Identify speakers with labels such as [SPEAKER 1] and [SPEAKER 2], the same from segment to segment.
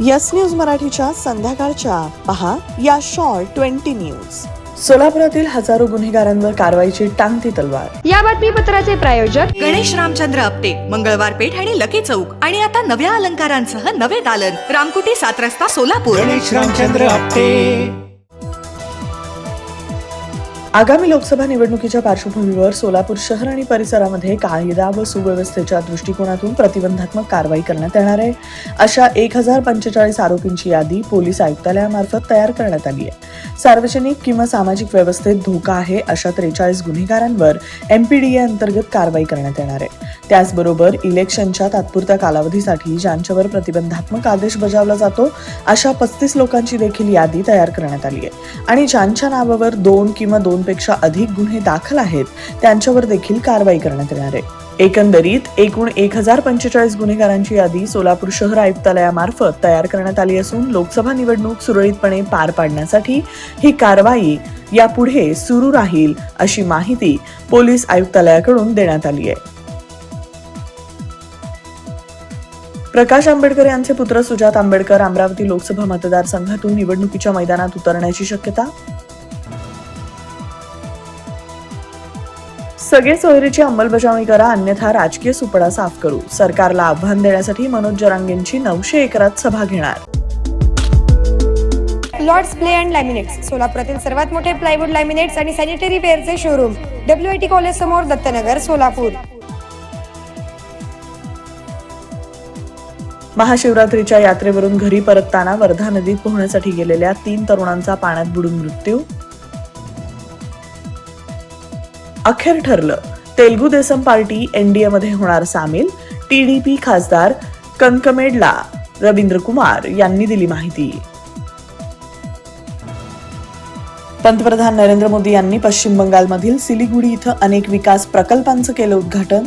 [SPEAKER 1] Yes news मराठीच्या संध्याकाळच्या. पहा या शॉर्ट ट्वेंटी न्यूज. सोलापुरातील हजारो गुन्हेगारांवर कारवाईची टांगती तलवार.
[SPEAKER 2] या बातमीपत्राचे प्रायोजक
[SPEAKER 3] गणेश रामचंद्र आपटे मंगळवार पेठ आणि लकी चौक आणि आता नव्या अलंकारांसह नवे दालन. रामकुटी सात रस्ता सोलापूर.
[SPEAKER 4] गणेश रामचंद्र आपटे.
[SPEAKER 1] आगामी लोकसभा निवडणुकीच्या पार्श्वभूमीवर सोलापूर शहर आणि परिसरामध्ये कायदा व सुव्यवस्थेच्या दृष्टिकोनातून प्रतिबंधात्मक कारवाई करण्यात येणार आहे. अशा एक हजार पंचेचाळीस आरोपींची यादी पोलीस आयुक्तालयामार्फत तयार करण्यात आली आहे. सार्वजनिक किंवा सामाजिक व्यवस्थेत धोका आहे अशा त्रेचाळीस गुन्हेगारांवर एमपीडीए अंतर्गत कारवाई करण्यात येणार आहे. त्याचबरोबर इलेक्शनच्या तात्पुरत्या कालावधीसाठी ज्यांच्यावर प्रतिबंधात्मक आदेश बजावला जातो अशा पस्तीस लोकांची देखील यादी तयार करण्यात आली आहे. आणि ज्यांच्या नावावर दोन किंवा दोन दोनपेक्षा अधिक गुन्हे दाखल आहेत त्यांच्यावर देखील कारवाई करण्यात येणार आहे. एकंदरीत एकूण एक हजार पंचेचाळीस गुन्हेगारांची यादी सोलापूर शहर आयुक्तालयामार्फत तयार करण्यात आली असून लोकसभा निवडणूक सुरळीतपणे पार पाडण्यासाठी ही कारवाई यापुढे सुरू राहील अशी माहिती पोलीस आयुक्तालयाकडून देण्यात आली आहे. प्रकाश आंबेडकर यांचे पुत्र सुजात आंबेडकर अमरावती लोकसभा मतदारसंघातून निवडणुकीच्या मैदानात उतरण्याची शक्यता सगळे सोयरीची अंमलबजावणी करा अन्यथा राजकीय सुपडा साफ करू. सरकारला आव्हान देण्यासाठी मनोज जरांगेंची नऊशे एकरात सभा घेणार.
[SPEAKER 2] लॉर्ड्स प्ले अँड लॅमिनेट्स सोलापुरातील सर्वात मोठे प्लायवूड लॅमिनेट्स आणि sanitary वेअरचे showroom W I T college समोर दत्तनगर सोलापूर.
[SPEAKER 1] महाशिवरात्रीच्या यात्रेवरून घरी परतताना वर्धा नदीत पोहण्यासाठी गेलेल्या तीन तरुणांचा पाण्यात बुडून मृत्यू अखेर ठरलं. तेलगू देसम पार्टी एनडीएमध्ये होणार सामील. टीडीपी खासदार कनकमेडला रवींद्र कुमार यांनी दिली माहिती. पंतप्रधान नरेंद्र मोदी यांनी पश्चिम बंगालमधील सिलिगुडी इथं अनेक विकास प्रकल्पांचं केलं उद्घाटन.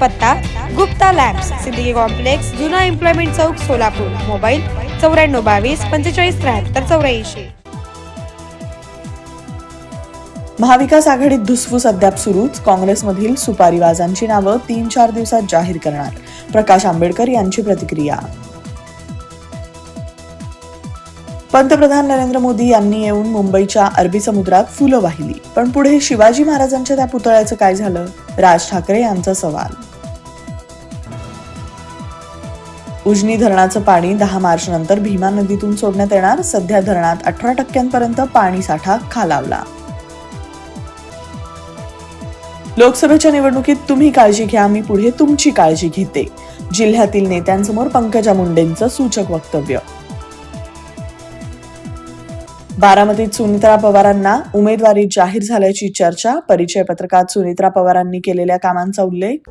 [SPEAKER 2] पत्ता गुप्ता लॅम्प्स सिद्दीकी कॉम्प्लेक्स जुना एम्प्लॉयमेंट चौक सोलापूर. मोबाईल चौऱ्याण्णव बावीस पंचेचाळीस त्र्याहत्तर चौऱ्याऐंशी.
[SPEAKER 1] महाविकास आघाडीत धुसफूस अद्याप सुरूच. काँग्रेसमधील सुपारीवाजांची नावं तीन चार दिवसात जाहीर करणार. प्रकाश आंबेडकर यांची प्रतिक्रिया पंतप्रधान नरेंद्र मोदी यांनी येऊन मुंबईच्या अरबी समुद्रात फुलं वाहिली. पण पुढे शिवाजी महाराजांच्या त्या पुतळ्याचं काय झालं? राज ठाकरे यांचा सवाल. उजनी धरणाचं पाणी दहा मार्च नंतर भीमा नदीतून सोडण्यात येणार. सध्या धरणात अठरा टक्क्यांपर्यंत पाणी साठा खालावला. लोकसभेच्या निवडणुकीत तुम्ही काळजी घ्या मी पुढे तुमची काळजी घेते. जिल्ह्यातील नेत्यांसमोर पंकजा मुंडेंचं सूचक वक्तव्य. बारामतीत सुनित्रा पवारांना उमेदवारी जाहीर झाल्याची चर्चा परिचय पत्रकात सुनित्रा पवारांनी केलेल्या कामांचा उल्लेख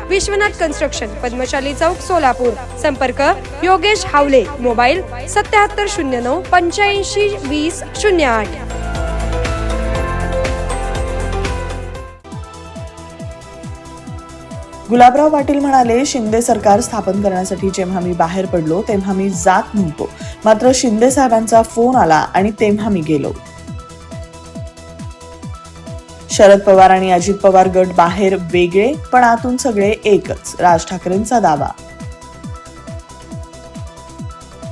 [SPEAKER 2] विश्वनाथ कन्स्ट्रक्शन पद्मशाली चौक सोलापूर. संपर्क योगेश हावले मोबाईल सत्याहत्तर शून्य नऊ पंच्याऐंशी वीस शून्य आठ.
[SPEAKER 1] गुलाबराव पाटील म्हणाले शिंदे सरकार स्थापन करण्यासाठी जेव्हा मी बाहेर पडलो तेव्हा मी जात नव्हतो. मात्र शिंदे साहेबांचा फोन आला आणि तेव्हा मी गेलो. शरद पवार आणि अजित पवार गट बाहेर वेगळे पण आतून सगळे एकच राज ठाकरेंचा दावा.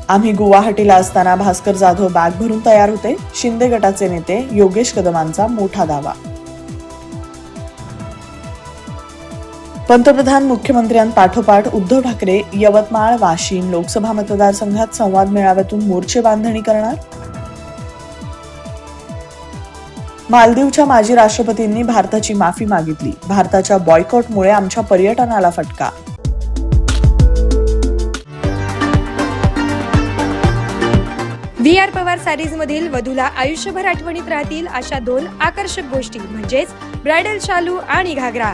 [SPEAKER 1] आम्ही गुवाहाटीला असताना भास्कर जाधव बॅग भरून तयार होते. शिंदे गटाचे नेते योगेश कदमांचा मोठा दावा. पंतप्रधान मुख्यमंत्र्यांपाठोपाठ उद्धव ठाकरे यवतमाळ वाशिम लोकसभा मतदारसंघात संवाद मेळाव्यातून मोर्चे बांधणी करणार? मालदीवच्या माजी राष्ट्रपतींनी भारताची माफी मागितली. भारताच्या बॉयकॉटमुळे आमच्या पर्यटनाला फटका.
[SPEAKER 2] व्ही आर पवार सारीज मधील वधूला आयुष्यभर आठवणीत राहतील अशा दोन आकर्षक गोष्टी म्हणजेच ब्रायडल शालू आणि घागरा.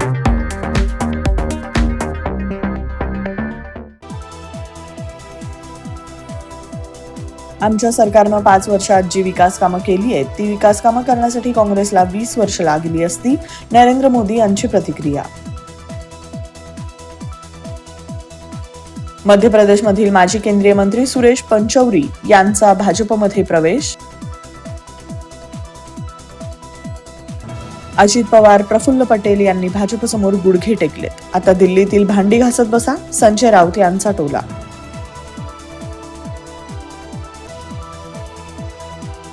[SPEAKER 1] आमच्या सरकारनं पाच वर्षात जी विकास कामं केली आहेत ती विकास कामं करण्यासाठी काँग्रेसला वीस वर्ष लागली असती. नरेंद्र मोदी यांची प्रतिक्रिया. मध्य प्रदेशमधील माजी केंद्रीय मंत्री सुरेश पंचौरी यांचा भाजपमध्ये प्रवेश. अजित पवार प्रफुल्ल पटेल यांनी भाजपसमोर गुडघे टेकलेत. आता दिल्लीतील भांडी घासत बसा संजय राऊत यांचा टोला.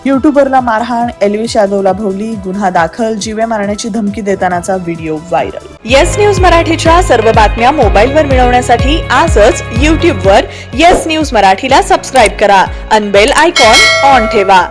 [SPEAKER 1] युट्यूबरला मारहाण एल्विश यादवला भोवली गुन्हा दाखल जीवे मारण्याची धमकी देतानाचा व्हिडिओ व्हायरल.
[SPEAKER 5] येस न्यूज मराठीच्या सर्व बातम्या मोबाईलवर मिळवण्यासाठी आजच यूट्यूबवर येस न्यूज मराठीला सबस्क्राईब करा. अनबेल आयकॉन ऑन ठेवा.